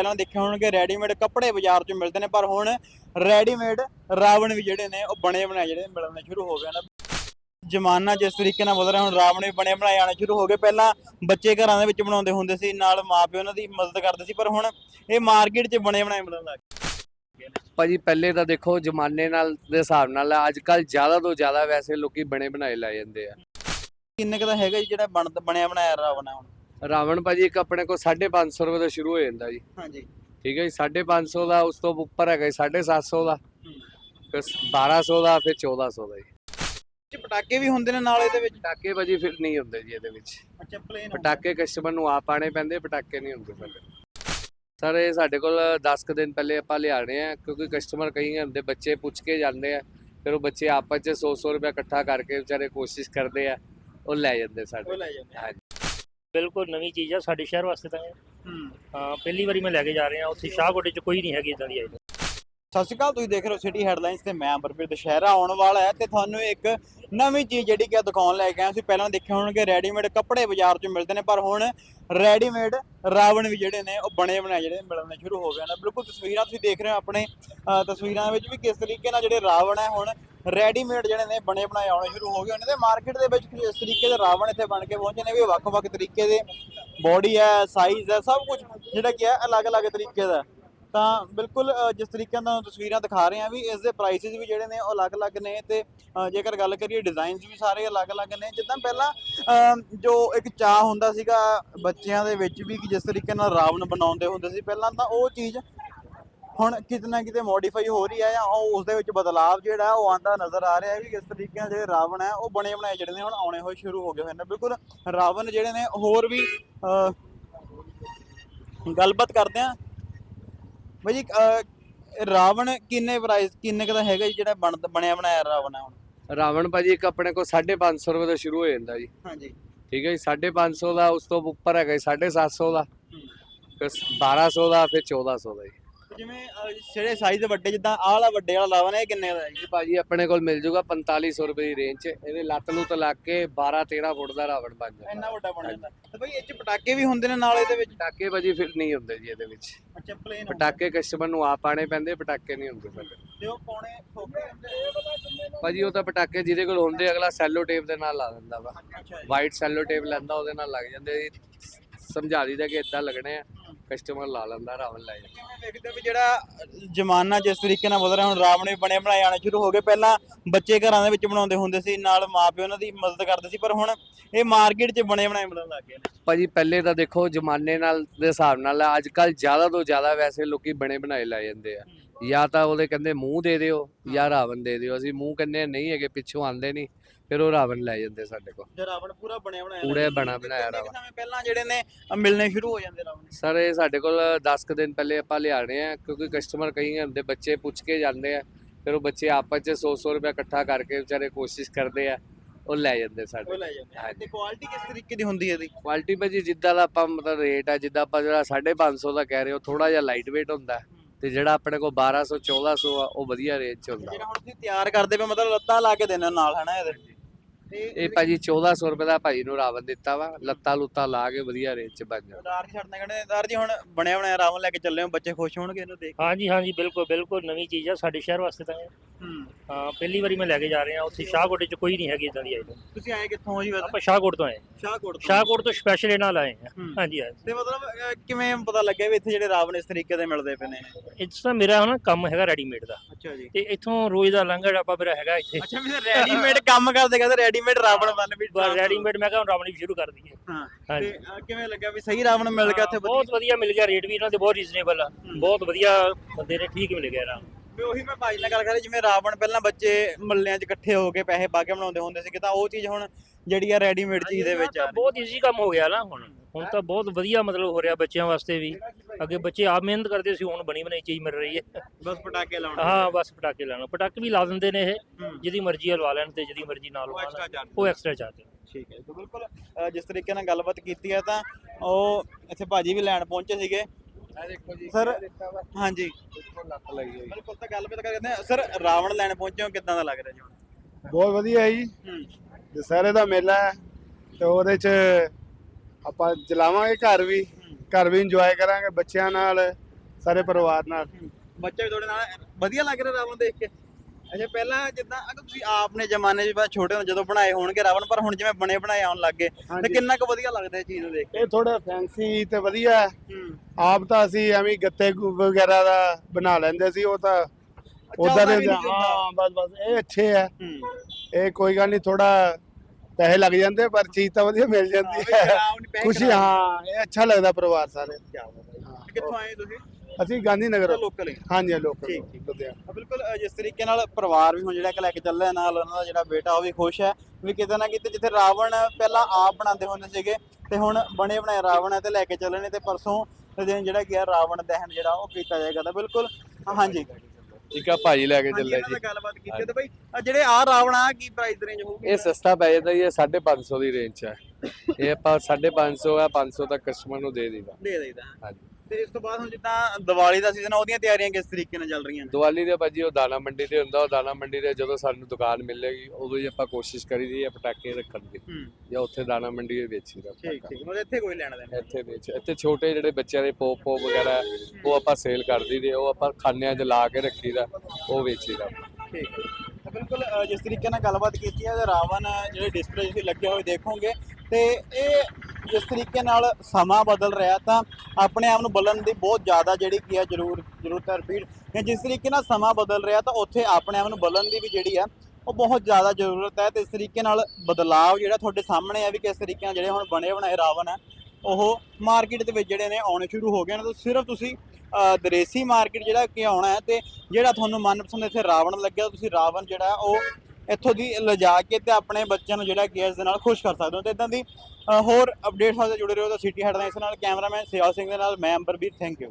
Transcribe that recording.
ਪਹਿਲਾਂ ਦੇਖੇ ਹੋਣਗੇ ਰੈਡੀਮੇਡ ਕੱਪੜੇ ਬਾਜ਼ਾਰ 'ਚ ਮਿਲਦੇ ਨੇ ਪਰ ਹੁਣ ਰੈਡੀਮੇਡ ਰਾਵਣ ਵੀ ਜਿਹੜੇ ਨੇ ਉਹ ਬਣੇ ਬਣਾਏ ਜਿਹੜੇ ਮਿਲਣੇ ਸ਼ੁਰੂ ਹੋ ਗਏ ਨੇ। ਜ਼ਮਾਨਾ ਜਿਸ ਤਰੀਕੇ ਨਾਲ ਬਦਲ ਰਿਹਾ ਹੁਣ ਰਾਵਣ ਵੀ ਬਣੇ ਬਣਾਏ ਆਣੇ ਸ਼ੁਰੂ ਹੋ ਗਏ। ਪਹਿਲਾਂ ਬੱਚੇ ਘਰਾਂ ਦੇ ਵਿੱਚ ਬਣਾਉਂਦੇ ਹੁੰਦੇ ਸੀ ਨਾਲ ਮਾਪੇ ਉਹਨਾਂ ਦੀ ਮਦਦ ਕਰਦੇ ਸੀ ਪਰ ਹੁਣ ਇਹ ਮਾਰਕੀਟ 'ਚ ਬਣੇ ਬਣਾਏ ਮਿਲਣ ਲੱਗ ਗਏ ਭਾਜੀ ਪਹਿਲੇ ਤਾਂ ਦੇਖੋ ਜ਼ਮਾਨੇ ਨਾਲ ਦੇ ਹਿਸਾਬ ਨਾਲ ਅੱਜ ਕੱਲ ਜ਼ਿਆਦਾ ਤੋਂ ਜ਼ਿਆਦਾ ਵੈਸੇ ਲੋਕੀ ਬਣੇ ਬਣਾਏ ਲੈ ਜਾਂਦੇ ਆ। ਕਿੰਨੇ ਕੁ ਦਾ ਹੈਗਾ ਜੀ ਜਿਹੜਾ ਬਣ ਬਣਿਆ ਬਣਾਇਆ ਰਾਵਣ ਹੈ ਹੁਣ? ਰਾਵਣ ਭਾਜੀ ਇੱਕ ਆਪਣੇ ਕੋਲ 550 ਰੁਪਏ ਤੋਂ ਸ਼ੁਰੂ ਹੋ ਜਾਂਦਾ ਜੀ। ਹਾਂਜੀ। ਠੀਕ ਹੈ ਜੀ 550 ਦਾ ਉਸ ਤੋਂ ਉੱਪਰ ਹੈਗਾ ਜੀ 750 ਦਾ। ਫਿਰ 1200 ਦਾ ਫਿਰ 1400 ਦਾ ਜੀ। ਚ ਪਟਾਕੇ ਵੀ ਹੁੰਦੇ ਨੇ ਨਾਲ ਇਹਦੇ ਵਿੱਚ? ਪਟਾਕੇ ਭਾਜੀ ਫਿਰ ਨਹੀਂ ਹੁੰਦੇ ਜੀ ਇਹਦੇ ਵਿੱਚ। ਅੱਛਾ ਪਲੇਨ ਪਟਾਕੇ ਕਸਟਮਰ ਨੂੰ ਆਪ ਆਣੇ ਪੈਂਦੇ ਪਟਾਕੇ ਨਹੀਂ ਹੁੰਦੇ ਸਾਡੇ। ਸਰ ਇਹ ਸਾਡੇ ਕੋਲ 10 ਕੁ ਦਿਨ ਪਹਿਲੇ ਆਪਾਂ ਲਿਆਣੇ ਆ ਕਿਉਂਕਿ ਕਸਟਮਰ ਕਈ ਹੁੰਦੇ ਬੱਚੇ ਪੁੱਛ ਕੇ ਜਾਂਦੇ ਆ। ਫਿਰ ਉਹ ਬੱਚੇ ਆਪਸ ਚ 100 100 ਰੁਪਏ ਇਕੱਠਾ ਕਰਕੇ ਵਿਚਾਰੇ ਕੋਸ਼ਿਸ਼ ਕਰਦੇ ਆ ਉਹ ਲੈ ਜਾਂਦੇ ਸਾਡੇ। ਉਹ ਲੈ ਜਾਂਦੇ ਆ। ਹਾਂਜੀ। ਬਿਲਕੁਲ ਨਵੀਂ ਚੀਜ਼ ਆ ਸਾਡੇ ਸ਼ਹਿਰ ਵਾਸਤੇ ਤਾਂ ਇਹ। ਹੂੰ ਹਾਂ ਪਹਿਲੀ ਵਾਰੀ ਮੈਂ ਲੈ ਕੇ ਜਾ ਰਿਹਾ ਉੱਥੇ ਸ਼ਾਹਕੋਟੇ 'ਚ ਕੋਈ ਨਹੀਂ ਹੈਗੀ ਇਦਾਂ ਦੀ ਆਈਟਮ ਸਤਿ ਸ਼੍ਰੀ ਅਕਾਲ, ਤੁਸੀਂ ਦੇਖ ਰਹੇ ਹੋ ਸਿਟੀ ਹੈਡਲਾਈਨਸ ਤੇ ਮੈਂ ਅੰਬਰਪ੍ਰੀਤ ਦੁਸ਼ਹਿਰਾ ਆਉਣ ਵਾਲਾ ਹੈ ਤੇ ਤੁਹਾਨੂੰ ਇੱਕ ਨਵੀਂ ਚੀਜ਼ ਜਿਹੜੀ ਕਿ ਦੁਕਾਨ ਲੈ ਕੇ ਆਇਆ ਸੀ ਪਹਿਲਾਂ ਦੇਖਿਆ ਹੋਣਗੇ ਰੈਡੀਮੇਡ ਕੱਪੜੇ ਬਾਜ਼ਾਰ 'ਚ ਮਿਲਦੇ ਨੇ, ਪਰ ਹੁਣ ਰੈਡੀਮੇਡ ਰਾਵਣ ਵੀ ਜਿਹੜੇ ਨੇ, ਉਹ ਬਣੇ ਬਣਾਏ, ਜਿਹੜੇ ਮਿਲਣੇ ਸ਼ੁਰੂ ਹੋ ਗਏ ਨੇ। ਬਿਲਕੁਲ ਤਸਵੀਰਾਂ ਤੁਸੀਂ ਦੇਖ ਰਹੇ ਹੋ ਆਪਣੇ ਤਸਵੀਰਾਂ ਦੇ ਵਿੱਚ ਵੀ ਕਿਸ ਤਰੀਕੇ ਨਾਲ ਜਿਹੜੇ ਰਾਵਣ ਹੈ, ਹੁਣ ਰੈਡੀਮੇਡ ਜਿਹੜੇ ਨੇ, ਬਣੇ ਬਣਾਏ ਆਉਣੇ ਸ਼ੁਰੂ ਹੋ ਗਏ। ਨੇ ਤੇ ਮਾਰਕੀਟ ਦੇ ਵਿੱਚ ਇਸ ਤਰੀਕੇ ਦੇ ਰਾਵਣ ਇੱਥੇ ਬਣ ਕੇ ਪਹੁੰਚੇ ਨੇ ਵੀ ਵੱਖ-ਵੱਖ ਤਰੀਕੇ ਦੇ ਬੋਡੀ ਹੈ ਸਾਈਜ਼ ਹੈ, ਸਭ ਕੁਝ ਜਿਹੜਾ ਕੀ ਹੈ, ਅਲੱਗ-ਅਲੱਗ ਤਰੀਕੇ ਦਾ। ਤਾਂ ਬਿਲਕੁਲ ਅ, ਜਿਸ ਤਰੀਕੇ ਨਾਲ ਤਸਵੀਰਾਂ ਦਿਖਾ ਰਹੇ ਆ ਵੀ ਇਸ ਦੇ ਪ੍ਰਾਈਸਿਸ ਵੀ ਜਿਹੜੇ ਨੇ ਉਹ ਅਲੱਗ-ਅਲੱਗ ਨੇ ਤੇ ਅ, ਜੇਕਰ ਗੱਲ ਕਰੀਏ ਡਿਜ਼ਾਈਨਸ ਵੀ ਸਾਰੇ ਅਲੱਗ-ਅਲੱਗ ਨੇ। ਜਿੱਦਾਂ ਪਹਿਲਾਂ ਅ, ਜੋ ਇੱਕ ਚਾਹ ਹੁੰਦਾ ਸੀਗਾ ਬੱਚਿਆਂ ਦੇ ਵਿੱਚ ਵੀ ਕਿ ਜਿਸ ਤਰੀਕੇ ਨਾਲ ਰਾਵਣ ਬਣਾਉਂਦੇ ਹੁੰਦੇ ਸੀ ਪਹਿਲਾਂ ਤਾਂ ਉਹ ਚੀਜ਼ ਹੁਣ ਕਿਤੇ ਨਾ ਕਿਤੇ ਮੋਡੀਫਾਈ ਹੋ ਰਹੀ ਹੈ ਜਾਂ ਉਹ ਉਸ ਦੇ ਵਿੱਚ ਬਦਲਾਵ ਜਿਹੜਾ ਹੈ ਉਹ ਆਂਦਾ ਨਜ਼ਰ ਆ ਰਿਹਾ ਹੈ ਵੀ ਕਿਸ ਤਰੀਕੇ ਨਾਲ ਜਿਹੜੇ ਰਾਵਣ ਹੈ ਉਹ ਬਣੇ ਬਣਾਏ ਜਿਹੜੇ ਨੇ ਹੁਣ ਆਉਣੇ ਹੋਏ ਸ਼ੁਰੂ ਹੋ ਗਏ ਹੋਏ ਨੇ। ਬਿਲਕੁਲ ਰਾਵਣ ਜਿਹੜੇ ਨੇ ਹੋਰ ਵੀ ਅ, ਗੱਲਬਾਤ ਕਰਦੇ ਆ ਬਾਈ ਜੀ ਅਹ, ਰਾਵਣ ਕਿੰਨੇ ਪ੍ਰਾਈਸ ਕਿੰਨੇ ਕੁ ਦਾ ਹੈਗਾ ਜੀ ਜਿਹੜਾ ਬਣ ਬਣਿਆ ਬਣਾਇਆ ਰਾਵਣ ਹੈ ਹੁਣ? ਰਾਵਣ ਭਾਜੀ ਇੱਕ ਆਪਣੇ ਕੋਲ 550 ਰੁਪਏ ਤੋਂ ਸ਼ੁਰੂ ਹੋ ਜਾਂਦਾ ਜੀ। ਹਾਂਜੀ। ਠੀਕ ਹੈ ਜੀ 550 ਦਾ ਉਸ ਤੋਂ ਉੱਪਰ ਹੈਗਾ ਜੀ 750 ਦਾ। ਫਿਰ 1200 ਦਾ ਫਿਰ 1400 ਦਾ ਜੀ। ਜਿਵੇਂ ਅਹ, ਜਿਹੜੇ ਸਾਈਜ਼ ਵੱਡੇ ਜਿੱਦਾਂ ਆਹ ਵਾਲਾ ਵੱਡੇ ਵਾਲਾ ਹੈ ਇਹ ਕਿੰਨੇ ਦਾ ਹੈ? ਜੀ ਇਹ ਭਾਜੀ ਆਪਣੇ ਕੋਲ ਮਿਲ ਜੂਗਾ 4500 ਰੁਪਏ ਦੀ ਰੇਂਜ 'ਚ। ਇਹਦੇ ਲੱਤ ਨੂੰ ਲਾ ਕੇ 12 13 ਫੁੱਟ ਦਾ ਰਾਵਣ ਬਣ ਜਾਂਦਾ। ਇੰਨਾ ਵੱਡਾ ਬਣ ਜਾਂਦਾ। ਤੇ ਬਈ ਇਹ ਚ ਪਟਾਕੇ ਵੀ ਹੁੰਦੇ ਨੇ ਨਾਲ ਇਹਦੇ ਵਿੱਚ? ਪਟਾਕੇ ਭਾਜੀ ਫਿਰ ਨਹੀਂ ਹੁੰਦੇ ਜੀ ਇਹਦੇ ਵਿੱਚ। ਅੱਛਾ ਪਲੇਨ ਪਟਾਕੇ ਕਸਟਮਰ ਨੂੰ ਆਪ ਆਣੇ ਪੈਂਦੇ ਪਟਾਕੇ ਨਹੀਂ ਹੁੰਦੇ ਸਾਡੇ ਤੇ ਉਹ ਪਾਉਣੇ ਹੁੰਦੇ ਭਾਜੀ ਉਹ ਤਾਂ ਪਟਾਕੇ ਜਿਹਦੇ ਕੋਲ ਹੁੰਦੇ ਅਗਲਾ ਸੈਲੋ ਟੇਪ ਦੇ ਨਾਲ ਲਾ ਦਿੰਦਾ ਵਾ। ਅੱਛਾ ਜੀ। ਵਾਈਟ ਸੈਲੋ ਟੇਪ ਲੈਂਦਾ ਉਹਦੇ ਨਾਲ ਲੱਗ ਜਾਂਦੇ ਜੀ। ਸਮਝਾ ਦਈਦਾ ਕਿ ਇਦਾਂ ਲੱਗਣੇ ਆ। ਕਸਟਮਰ ਲਾ ਲੈਂਦਾ ਰਾਵਣ ਲੈ ਜਾਂਦਾ। ਕਿਵੇਂ ਵੇਖਦੇ ਹੋ ਵੀ ਜਿਹੜਾ ਜ਼ਮਾਨਾ ਜਿਸ ਤਰੀਕੇ ਨਾਲ ਬਦਲ ਰਿਹਾ ਹੁਣ ਰਾਵਣ ਵੀ ਬਣੇ ਬਣਾਏ ਆਣੇ ਸ਼ੁਰੂ ਹੋ ਗਏ। ਪਹਿਲਾਂ ਬੱਚੇ ਘਰਾਂ ਦੇ ਵਿੱਚ ਬਣਾਉਂਦੇ ਹੁੰਦੇ ਸੀ ਨਾਲ ਮਾਪੇ ਉਹਨਾਂ ਦੀ ਮਦਦ ਕਰਦੇ ਸੀ ਪਰ ਹੁਣ ਇਹ ਮਾਰਕੀਟ 'ਚ ਬਣੇ ਬਣਾਏ ਮਿਲਣ ਲੱਗ ਗਏ ਨੇ। ਭਾਜੀ ਪਹਿਲੇ ਤਾਂ ਦੇਖੋ ਜ਼ਮਾਨੇ ਨਾਲ ਦੇ ਹਿਸਾਬ ਨਾਲ ਅੱਜ ਕੱਲ ਜ਼ਿਆਦਾ ਤੋਂ ਜ਼ਿਆਦਾ ਵੈਸੇ ਲੋਕੀ ਬਣੇ ਬਣਾਏ ਲੈ ਜਾਂਦੇ ਆ। ਜਾਂ ਤਾਂ ਉਹਦੇ ਕਹਿੰਦੇ ਮੂੰਹ ਦੇ ਦਿਓ ਜਾਂ ਰਾਵਣ ਦੇ ਦਿਓ ਅਸੀਂ ਮੂੰਹ ਕਹਿੰਦੇ ਨਹੀਂ ਹੈਗੇ ਪਿੱਛੋਂ ਆਂਦੇ ਨਹੀਂ ਫਿਰ ਉਹ ਰਾਵਣ ਲੈ ਜਾਂਦੇ ਸਾਡੇ ਕੋਲ ਜੇ ਰਾਵਣ ਪੂਰਾ ਬਣਿਆ ਬਣਾਇਆ ਪੂਰੇ ਲੱਗਦਾ। ਬਣਾ ਬਣਾਇਆ ਕਿੰਨੇ ਕੁ ਰਾਵਣ। ਸਮੇਂ ਪਹਿਲਾਂ ਜਿਹੜੇ ਨੇ ਅ, ਮਿਲਣੇ ਸ਼ੁਰੂ ਹੋ ਜਾਂਦੇ ਰਾਵਣ ਸਰ ਇਹ ਸਾਡੇ ਕੋਲ 10 ਕੁ ਦਿਨ ਪਹਿਲੇ ਆਪਾਂ ਲਿਆਣੇ ਆ ਕਿਉਂਕਿ ਕਸਟਮਰ ਕਈ ਹੁੰਦੇ ਬੱਚੇ ਪੁੱਛ ਕੇ ਜਾਂਦੇ ਆ ਫਿਰ ਉਹ ਬੱਚੇ ਆਪਸ ਚ 100 100 ਰੁਪਏ ਇਕੱਠਾ ਕਰਕੇ ਵਿਚਾਰੇ ਕੋਸ਼ਿਸ਼ ਕਰਦੇ ਆ ਉਹ ਲੈ ਜਾਂਦੇ ਉਹ ਸਾਡੇ ਲੈ ਜਾਂਦੇ ਆ। ਤੇ ਕੁਆਲਿਟੀ ਕਿਸ ਤਰੀਕੇ ਦੀ ਹੁੰਦੀ ਹੈ ਇਹਦੀ ਕੁਆਲਿਟੀ ਭਾਜੀ ਜਿੱਦਾਂ ਦਾ ਆਪਾਂ ਮਤਲਬ ਰੇਟ ਆ ਜਿੱਦਾਂ ਆਪਾਂ ਜਿਹੜਾ 550 ਦਾ ਕਹਿ ਰਹੇ ਹੋ ਥੋੜਾ ਜਿਹਾ ਲਾਈਟ weight ਹੁੰਦਾ ਹੈ। ਤੇ ਜਿਹੜਾ ਆਪਣੇ ਕੋਲ 1200 1400 ਆ ਉਹ ਵਧੀਆ ਰੇਂਜ ਚ ਹੁੰਦਾ। ਜਿਹੜਾ ਹੁਣ ਤੁਸੀਂ ਤਿਆਰ ਕਰਦੇ ਪਏ ਮਤਲਬ ਲੱਤਾਂ ਲਾ ਕੇ ਦੇਣੇ ਹੋ ਨਾਲ ਹਨਾ ਇਹਦੇ? ਇਹ ਭਾਜੀ 1400 ਰੁਪਏ ਦਾ ਭਾਜੀ ਨੂੰ ਰਾਵਣ ਦਿੱਤਾ ਵਾ ਲੱਤਾਂ ਲੁੱਤਾਂ ਲਾ ਕੇ ਵਧੀਆ ਰੇਂਜ ਚ ਬਣ ਜਾਂਦਾ। ਦਾਰ ਜੀ ਛੱਡਣਾ ਕਹਿੰਦੇ ਦਾਰ ਜੀ ਹੁਣ ਬਣਿਆ ਬਣਾਇਆ ਰਾਵਣ ਲੈ ਕੇ ਚੱਲੇ ਹੋ ਬੱਚੇ ਖੁਸ਼ ਹੋਣਗੇ ਇਹਨੂੰ ਦੇਖ ਕੇ। ਹਾਂਜੀ ਹਾਂਜੀ ਬਿਲਕੁਲ ਬਿਲਕੁਲ ਨਵੀਂ ਚੀਜ਼ ਆ ਸਾਡੇ ਸ਼ਹਿਰ ਵਾਸਤੇ ਤਾਂ ਇਹ। ਹੂੰ। ਹਾਂ ਪਹਿਲੀ ਵਾਰੀ ਮੈਂ ਲੈ ਕੇ ਜਾ ਰਿਹਾ ਉੱਥੇ ਸ਼ਾਹਕੋਟੇ 'ਚ ਕੋਈ ਨਹੀਂ ਹੈਗੀ ਇਦਾਂ ਦੀ ਆਈਟਮ ਤੁਸੀਂ ਆਏ ਕਿੱਥੋਂ ਹੋ ਜੀ ਵੈਸੇ? ਆਪਾਂ ਸ਼ਾਹਕੋਟ ਤੋਂ ਆਏ ਸ਼ਾਹਕੋਟ ਤੋਂ। ਸ਼ਾਹਕੋਟ ਤੋਂ ਸਪੈਸ਼ਲ ਇਹਨਾਂ ਲਾਏ ਆ ਹੂੰ। ਹਾਂਜੀ ਹਾਂਜੀ। ਤੇ ਮਤਲਬ ਅਹ, ਕਿਵੇਂ ਪਤਾ ਲੱਗਿਆ ਵੀ ਇੱਥੇ ਜਿਹੜੇ ਰਾਵਣ ਇਸ ਤਰੀਕੇ ਦੇ ਮਿਲਦੇ ਪਏ ਨੇ? ਇਸ ਤਾਂ ਮੇਰਾ ਨਾ ਕੰਮ ਹੈਗਾ ਰੈਡੀਮੇਡ ਦਾ। ਅੱਛਾ ਜੀ। ਤੇ ਇੱਥੋਂ ਰੋਜ਼ ਦਾ ਲੰਗਰ ਆਪਾਂ ਮੇਰਾ ਹੈਗਾ ਇੱਥੇ। ਅੱਛਾ ਵੀ ਰੈਡੀਮੇਡ ਕੰਮ ਕਰਦੇ ਕਹਿੰਦੇ ਰੈਡੀਮੇਡ ਰਾਵਣ ਬਣ ਵੀ ਰੈਡੀਮੇਡ ਮੈਂ ਕਿਹਾ ਰਾਵਣੀ ਸ਼ੁਰੂ ਕਰ ਦਈਏ। ਹਾਂ। ਹਾਂਜੀ। ਤੇ ਅਹ, ਕਿਵੇਂ ਲੱਗਿਆ ਵੀ ਸਹੀ ਰਾਵਣ ਮਿਲ ਗਿਆ ਇੱਥੇ ਵਧੀਆ? ਬਹੁਤ ਵਧੀਆ ਮਿਲ ਗਿਆ ਰੇਟ ਵੀ ਇਹਨਾਂ ਦੇ ਬਹੁਤ ਰੀਜ਼ਨੇਬਲ ਆ। ਬਹੁਤ ਵਧੀਆ ਬੰਦੇ ਨੇ ਠੀਕ ਮਿਲ ਗਿਆ ਰਾਮ ਵੀ ਉਹੀ ਮੈਂ ਭਾਈ ਨਾਲ ਗੱਲ ਕਰੀ ਜਿਵੇਂ ਰਾਵਣ ਪਹਿਲਾਂ ਬੱਚੇ ਮੱਲਿਆਂ 'ਚ ਇਕੱਠੇ ਹੋ ਕੇ ਪੈਸੇ ਪਾ ਕੇ ਬਣਾਉਂਦੇ ਹੁੰਦੇ ਸੀ ਕਿ ਤਾਂ ਉਹ ਚੀਜ਼ ਹੁਣ ਜਿਹੜੀ ਆ ਰੈਡੀਮੇਡ ਚੀਜ਼ ਦੇ ਵਿੱਚ ਆ ਰਹੀ। ਬਹੁਤ ਈਜ਼ੀ ਕੰਮ ਹੋ ਗਿਆ ਨਾ ਹੁਣ। ਹੁਣ ਤਾਂ ਬਹੁਤ ਵਧੀਆ ਮਤਲਬ ਹੋ ਰਿਹਾ ਬੱਚਿਆਂ ਵਾਸਤੇ ਵੀ। ਅੱਗੇ ਬੱਚੇ ਆਪ ਮਿਹਨਤ ਕਰਦੇ ਸੀ ਹੁਣ ਬਣੀ ਬਣਾਈ ਚੀਜ਼ ਮਿਲ ਰਹੀ ਹੈ। ਬਸ ਪਟਾਕੇ ਲਾਉਣੇ ਹਾਂ ਬਸ ਪਟਾਕੇ ਲਾਣਾ ਪਟਾਕੇ ਵੀ ਲਾ ਦਿੰਦੇ ਨੇ ਇਹ। ਜਿਹਦੀ ਮਰਜ਼ੀ ਲਵਾ ਲੈਣ ਤੇ ਜਿਹਦੀ ਮਰਜ਼ੀ ਨਾਲ ਉਹ ਲਵਾ ਲੈਣ ਉਹ ਐਕਸਟਰਾ ਚਾਰਜ ਠੀਕ ਹੈ। ਬਿਲਕੁਲ ਜਿਸ ਤਰੀਕੇ ਨਾਲ ਗੱਲਬਾਤ ਕੀਤੀ ਹੈ ਤਾਂ ਉਹ ਇੱਥੇ ਭਾਜੀ ਵੀ ਲੈਣ ਪਹੁੰਚੇ ਸੀਗੇ। ਇਹ ਦੇਖੋ ਜੀ Sir, ਦਿੱਤਾ ਵਾ ਹਾਂਜੀ। ਇੱਥੋਂ ਲੱਤ ਲੱਗੀ ਹੋਈ। ਬਿਲਕੁਲ ਤਾਂ ਗੱਲਬਾਤ ਕਰਦੇ ਹਾਂ ਸਰ ਰਾਵਣ ਲੈਣ ਪਹੁੰਚੇ ਹੋ ਕਿੱਦਾਂ ਦਾ ਲੱਗ ਰਿਹਾ ਜੀ ਬਹੁਤ ਵਧੀਆ ਹੈ ਜੀ। ਹੂੰ। ਦੁਸਹਿਰੇ ਦਾ ਮੇਲਾ ਹੈ ਤੇ ਉਹਦੇ ਚ ਆਪਾਂ ਜਲਾਵਾਂਗੇ ਘਰ ਵੀ। ਘਰ ਵੀ ਇੰਜੋਏ ਕਰਾਂਗੇ ਬੱਚਿਆਂ ਨਾਲ ਸਾਰੇ ਪਰਿਵਾਰ ਨਾਲ। ਬੱਚੇ ਵੀ ਤੁਹਾਡੇ ਨਾਲ ਵਧੀਆ ਲੱਗ ਰਿਹਾ ਰਾਵਣ ਦੇਖ ਕੇ? ਅੱਛਾ ਪਹਿਲਾਂ ਜਿੱਦਾਂ ਅਗਰ ਤੁਸੀਂ ਆਪਨੇ ਜ਼ਮਾਨੇ 'ਚ ਬਸ ਛੋਟੇ ਹੁੰਦੇ ਜਦੋਂ ਬਣਾਏ ਹੋਣਗੇ ਰਾਵਣ ਪਰ ਹੁਣ ਜਿਵੇਂ ਬਣੇ ਬਣਾਏ ਆਉਣ ਲੱਗ ਗਏ ਤੇ। ਕਿੰਨਾ ਕੁ ਵਧੀਆ ਲੱਗਦਾ ਇਹ ਚੀਜ਼ ਨੂੰ ਦੇਖ ਕੇ? ਇਹ ਥੋੜਾ ਫੈਂਸੀ ਤੇ ਵਧੀਆ ਹੈ। ਆਪ ਤਾਂ ਅਸੀਂ ਐਵੇਂ ਹੀ ਗੱਤੇ ਗੁ- ਵਗੈਰਾ ਦਾ ਬਣਾ ਲੈਂਦੇ ਸੀ ਉਹ ਤਾਂ ਚੱਲਦਾ ਦੇ ਵੀ ਨਹੀਂ ਹੁੰਦਾ। ਹਾਂ ਬਸ ਬਸ ਇਹ ਅੱਛੇ ਹੈ। ਹੂੰ। ਇਹ ਕੋਈ ਗੱਲ ਨਹੀਂ ਥੋੜਾ ਪੈਸੇ ਲੱਗ ਜਾਂਦੇ ਪਰ ਚੀਜ਼ ਤਾਂ ਵਧੀਆ ਮਿਲ ਜਾਂਦੀ ਹੈ ਖੁਸ਼ੀ ਹਾਂ ਇਹ ਅੱਛਾ ਲੱਗਦਾ ਪਰਿਵਾਰ ਸਾਰੇ। ਕਿੱਥੋਂ ਆਏ ਤੁਸੀਂ? ਅਸੀਂ ਗਾਂਧੀ ਨਗਰ ਲੋਕਲ ਹੀ। ਹਾਂਜੀ ਲੋਕਲ। ਠੀਕ, ਠੀਕ। ਲੁਧਿਆਣਾ। ਤਾਂ ਬਿਲਕੁਲ ਅ, ਜਿਸ ਤਰੀਕੇ ਨਾਲ ਪਰਿਵਾਰ ਵੀ ਹੁਣ ਜਿਹੜਾ ਕਿ ਲੈ ਕੇ ਚੱਲਿਆ ਨਾਲ ਉਹਨਾਂ ਦਾ ਜਿਹੜਾ ਬੇਟਾ ਉਹ ਵੀ ਖੁਸ਼ ਹੈ। ਵੀ ਕਿਤੇ ਨਾ ਕਿਤੇ ਜਿੱਥੇ ਰਾਵਣ ਪਹਿਲਾਂ ਆਪ ਬਣਾਉਂਦੇ ਹੁੰਦੇ ਸੀਗੇ ਤੇ ਹੁਣ ਬਣੇ ਬਣਾਏ ਰਾਵਣ ਹੈ ਤੇ ਲੈ ਕੇ ਚੱਲੇ ਨੇ ਤੇ ਪਰਸੋਂ ਦੇ ਦਿਨ ਜਿਹੜਾ ਕੀ ਆ ਰਾਵਣ ਦਹਨ ਜਿਹੜਾ ਉਹ ਕੀਤਾ ਜਾਏਗਾ ਤਾਂ ਬਿਲਕੁਲ ਹਾਂ, ਹਾਂਜੀ। ਇੱਕ ਆ ਭਾਜੀ ਲੈ ਕੇ ਹਾਂਜੀ ਚੱਲੇ ਇਹਨਾਂ ਜੀ। ਨਾਲ ਗੱਲਬਾਤ ਕੀਤੀ ਤੇ ਬਈ ਆਹ ਜਿਹੜੇ ਆ ਰਾਵਣ ਆ ਕੀ ਪ੍ਰਾਈਸ ਰੇਂਜ ਹੋਊਗੀ ਇਹ ਸਸਤਾ ਪੈ ਜਾਂਦਾ ਜੀ ਇਹ 550 ਦੀ ਰੇਂਜ 'ਚ ਹੈ। ਇਹ ਆਪਾਂ 550 ਆ 500 ਤੱਕ ਕਸਟਮਰ ਨੂੰ ਦੇ ਦੀਦਾ ਦੇ ਦੇਈਦਾ। ਹਾਂਜੀ। ਤੇ ਇਸ ਤੋਂ ਬਾਅਦ ਹੁਣ ਜਿੱਦਾਂ ਦੀਵਾਲੀ ਦਾ ਸੀਜ਼ਨ ਉਹਦੀਆਂ ਤਿਆਰੀਆਂ ਕਿਸ ਤਰੀਕੇ ਨਾਲ ਚੱਲ ਰਹੀਆਂ ਨੇ ਦੀਵਾਲੀ ਦੇ ਭਾਜੀ ਉਹ ਦਾਣਾ ਮੰਡੀ ਤੇ ਹੁੰਦਾ ਉਹ ਦਾਣਾ ਮੰਡੀ ਦੇ ਜਦੋਂ ਸਾਨੂੰ ਦੁਕਾਨ ਮਿਲੇਗੀ ਉਦੋਂ ਹੀ ਆਪਾਂ ਕੋਸ਼ਿਸ਼ ਕਰੀਦੀ ਹੈ ਪਟਾਕੇ ਰੱਖਣ ਦੀ ਹੂੰ ਜਾਂ ਉੱਥੇ ਦਾਣਾ ਮੰਡੀ ਵਿੱਚ ਵੇਚੀਦਾ ਠੀਕ। ਠੀਕ ਮਤਲਬ ਇੱਥੇ ਕੋਈ ਲੈਣਾ ਦੇਣਾ ਇੱਥੇ ਵੇਚ ਇੱਥੇ ਛੋਟੇ ਜਿਹੜੇ ਬੱਚਿਆਂ ਦੇ ਪੋਪ ਪੋਪ ਵਗੈਰਾ ਹੈ, ਉਹ ਆਪਾਂ ਸੇਲ ਕਰ ਦਈਦੇ ਉਹ ਆਪਾਂ ਖਾਨਿਆਂ 'ਚ ਲਾ ਕੇ ਰੱਖੀਦਾ ਉਹ ਵੇਚੀਦਾ ਠੀਕ ਹੈ। ਤਾਂ ਬਿਲਕੁਲ ਅ, ਜਿਸ ਤਰੀਕੇ ਨਾਲ ਗੱਲਬਾਤ ਕੀਤੀ ਹੈ ਤੇ ਰਾਵਣ ਜਿਹੜੇ ਡਿਸਪਲੇ ਤੁਸੀਂ ਲੱਗੇ ਹੋਏ ਦੇਖੋਗੇ ਤੇ ਇਹ ਜਿਸ ਤਰੀਕੇ ਨਾਲ ਸਮਾਂ ਬਦਲ ਰਿਹਾ ਤਾਂ ਆਪਣੇ ਆਪ ਨੂੰ ਬਦਲਣ ਦੀ ਬਹੁਤ ਜ਼ਿਆਦਾ ਜਿਹੜੀ ਕੀ ਹੈ ਜ਼ਰੂਰ, ਜ਼ਰੂਰਤ ਹੈ ਰਿਪੀਟ ਕਿ ਜਿਸ ਤਰੀਕੇ ਨਾਲ ਸਮਾਂ ਬਦਲ ਰਿਹਾ ਤਾਂ ਉੱਥੇ ਆਪਣੇ ਆਪ ਨੂੰ ਬਦਲਣ ਦੀ ਵੀ ਜਿਹੜੀ ਹੈ ਉਹ ਬਹੁਤ ਜ਼ਿਆਦਾ ਜ਼ਰੂਰਤ ਹੈ ਤੇ ਇਸ ਤਰੀਕੇ ਨਾਲ ਬਦਲਾਅ ਜਿਹੜਾ ਤੁਹਾਡੇ ਸਾਹਮਣੇ ਆ ਵੀ ਕਿਸ ਤਰੀਕੇ ਨਾਲ ਜਿਹੜੇ ਹੁਣ ਬਣੇ ਬਣਾਏ ਰਾਵਣ ਹੈ, ਉਹ ਮਾਰਕੀਟ ਦੇ ਵਿੱਚ ਜਿਹੜੇ ਨੇ ਆਉਣੇ ਸ਼ੁਰੂ ਹੋ ਗਏ ਨੇ। ਤਾਂ ਸਿਰਫ ਤੁਸੀਂ ਦਰੇਸੀ ਮਾਰਕੀਟ ਜਿਹੜਾ ਕਿ ਆਉਣਾ ਹੈ ਤੇ ਜਿਹੜਾ ਤੁਹਾਨੂੰ ਮਨਪਸੰਦ ਇੱਥੇ ਰਾਵਣ ਲੱਗਿਆ, ਤੁਸੀਂ ਰਾਵਣ ਜਿਹੜਾ ਉਹ ਇੱਥੋਂ ਦੀ ਲਿਜਾ ਕੇ ਤੇ ਆਪਣੇ ਬੱਚਿਆਂ ਨੂੰ ਜਿਹੜਾ ਕਿ ਇਸ ਦੇ ਨਾਲ ਖੁਸ਼ ਕਰ ਸਕਦੇ ਹੋ। ਤੇ ਇਦਾਂ ਦੀ ਹੋਰ ਅਪਡੇਟਸ ਵਾਸਤੇ ਜੁੜੇ ਰਹੋ ਤਾਂ ਸਿਟੀ ਹੈਡਲਾਈਨਸ ਨਾਲ ਕੈਮਰਾਮੈਨ ਸਿਆਲ ਸਿੰਘ ਦੇ ਨਾਲ, ਮੈਂ ਅੰਬਰਵੀਰ ਥੈਂਕ ਯੂ